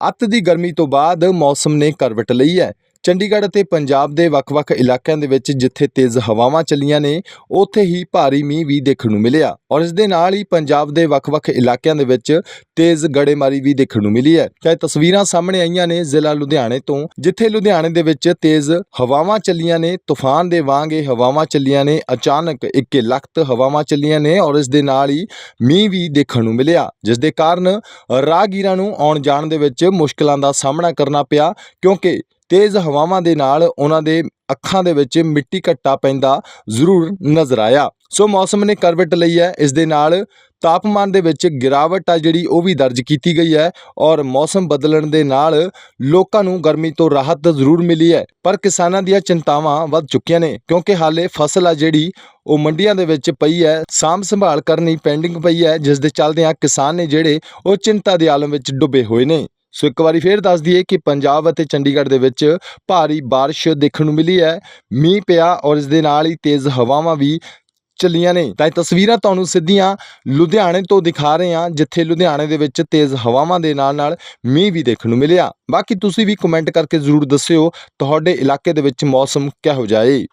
ਅੱਤ ਦੀ ਗਰਮੀ ਤੋਂ ਬਾਅਦ ਮੌਸਮ ਨੇ ਕਰਵਟ ਲਈ ਹੈ। ਚੰਡੀਗੜ੍ਹ ਅਤੇ ਪੰਜਾਬ ਦੇ ਵੱਖ-ਵੱਖ ਇਲਾਕਿਆਂ ਦੇ ਵਿੱਚ ਜਿੱਥੇ ਤੇਜ਼ ਹਵਾਵਾਂ ਚੱਲੀਆਂ ਨੇ, ਉੱਥੇ ਹੀ ਭਾਰੀ ਮੀਂਹ ਵੀ ਦੇਖਣ ਨੂੰ ਮਿਲਿਆ। ਔਰ ਇਸ ਦੇ ਨਾਲ ਹੀ ਪੰਜਾਬ ਦੇ ਵੱਖ-ਵੱਖ ਇਲਾਕਿਆਂ ਦੇ ਵਿੱਚ ਤੇਜ਼ ਗੜੇਮਾਰੀ ਵੀ ਦੇਖਣ ਨੂੰ ਮਿਲੀ ਹੈ। ਚਾਹੇ ਤਸਵੀਰਾਂ ਸਾਹਮਣੇ ਆਈਆਂ ਨੇ ਜ਼ਿਲ੍ਹਾ ਲੁਧਿਆਣੇ ਤੋਂ, ਜਿੱਥੇ ਲੁਧਿਆਣੇ ਦੇ ਵਿੱਚ ਤੇਜ਼ ਹਵਾਵਾਂ ਚੱਲੀਆਂ ਨੇ, ਤੂਫਾਨ ਦੇ ਵਾਂਗ ਇਹ ਹਵਾਵਾਂ ਚੱਲੀਆਂ ਨੇ, ਅਚਾਨਕ ਇੱਕੇ ਲਖਤ ਹਵਾਵਾਂ ਚੱਲੀਆਂ ਨੇ ਔਰ ਇਸ ਦੇ ਨਾਲ ਹੀ ਮੀਂਹ ਵੀ ਦੇਖਣ ਨੂੰ ਮਿਲਿਆ, ਜਿਸ ਦੇ ਕਾਰਨ ਰਾਹਗੀਰਾਂ ਨੂੰ ਆਉਣ ਜਾਣ ਦੇ ਵਿੱਚ ਮੁਸ਼ਕਲਾਂ ਦਾ ਸਾਹਮਣਾ ਕਰਨਾ ਪਿਆ, ਕਿਉਂਕਿ ਤੇਜ਼ ਹਵਾਵਾਂ ਦੇ ਨਾਲ ਉਹਨਾਂ ਦੇ ਅੱਖਾਂ ਦੇ ਵਿੱਚ ਮਿੱਟੀ ਘੱਟਾ ਪੈਂਦਾ ਜ਼ਰੂਰ ਨਜ਼ਰ ਆਇਆ। ਸੋ ਮੌਸਮ ਨੇ ਕਰਵਟ ਲਈ ਹੈ। ਇਸ ਦੇ ਨਾਲ ਤਾਪਮਾਨ ਦੇ ਵਿੱਚ ਗਿਰਾਵਟ ਆ ਜਿਹੜੀ ਉਹ ਵੀ ਦਰਜ ਕੀਤੀ ਗਈ ਹੈ ਔਰ ਮੌਸਮ ਬਦਲਣ ਦੇ ਨਾਲ ਲੋਕਾਂ ਨੂੰ ਗਰਮੀ ਤੋਂ ਰਾਹਤ ਜ਼ਰੂਰ ਮਿਲੀ ਹੈ। ਪਰ ਕਿਸਾਨਾਂ ਦੀਆਂ ਚਿੰਤਾਵਾਂ ਵੱਧ ਚੁੱਕੀਆਂ ਨੇ ਕਿਉਂਕਿ ਹਾਲੇ ਫਸਲ ਆ ਜਿਹੜੀ ਉਹ ਮੰਡੀਆਂ ਦੇ ਵਿੱਚ ਪਈ ਹੈ। ਸਾਂਭ ਸੰਭਾਲ ਕਰਨੀ ਪੈਂਡਿੰਗ ਪਈ ਹੈ। ਜਿਸ ਦੇ ਚੱਲਦਿਆਂ ਕਿਸਾਨ ਨੇ ਜਿਹੜੇ ਉਹ ਚਿੰਤਾ ਦੇ ਆਲਮ ਵਿੱਚ ਡੁੱਬੇ ਹੋਏ ਨੇ। ਸੋ ਇੱਕ ਵਾਰੀ ਫੇਰ ਦੱਸ ਦਈਏ ਕਿ ਪੰਜਾਬ ਅਤੇ ਚੰਡੀਗੜ੍ਹ ਦੇ ਵਿੱਚ ਭਾਰੀ ਬਾਰਿਸ਼ ਦੇਖਣ ਨੂੰ ਮਿਲੀ ਹੈ। ਮੀਂਹ ਪਿਆ ਔਰ ਇਸ ਦੇ ਨਾਲ ਹੀ ਤੇਜ਼ ਹਵਾਵਾਂ ਵੀ ਚੱਲੀਆਂ ਨੇ। ਤਾਂ ਇਹ ਤਸਵੀਰਾਂ ਤੁਹਾਨੂੰ ਸਿੱਧੀਆਂ ਲੁਧਿਆਣੇ ਤੋਂ ਦਿਖਾ ਰਹੇ ਹਾਂ, ਜਿੱਥੇ ਲੁਧਿਆਣੇ ਦੇ ਵਿੱਚ ਤੇਜ਼ ਹਵਾਵਾਂ ਦੇ ਨਾਲ ਨਾਲ ਮੀਂਹ ਵੀ ਦੇਖਣ ਨੂੰ ਮਿਲਿਆ। ਬਾਕੀ ਤੁਸੀਂ ਵੀ ਕਮੈਂਟ ਕਰਕੇ ਜ਼ਰੂਰ ਦੱਸਿਓ, ਤੁਹਾਡੇ ਇਲਾਕੇ ਦੇ ਵਿੱਚ ਮੌਸਮ ਕਿਹੋ ਜਿਹਾ ਹੈ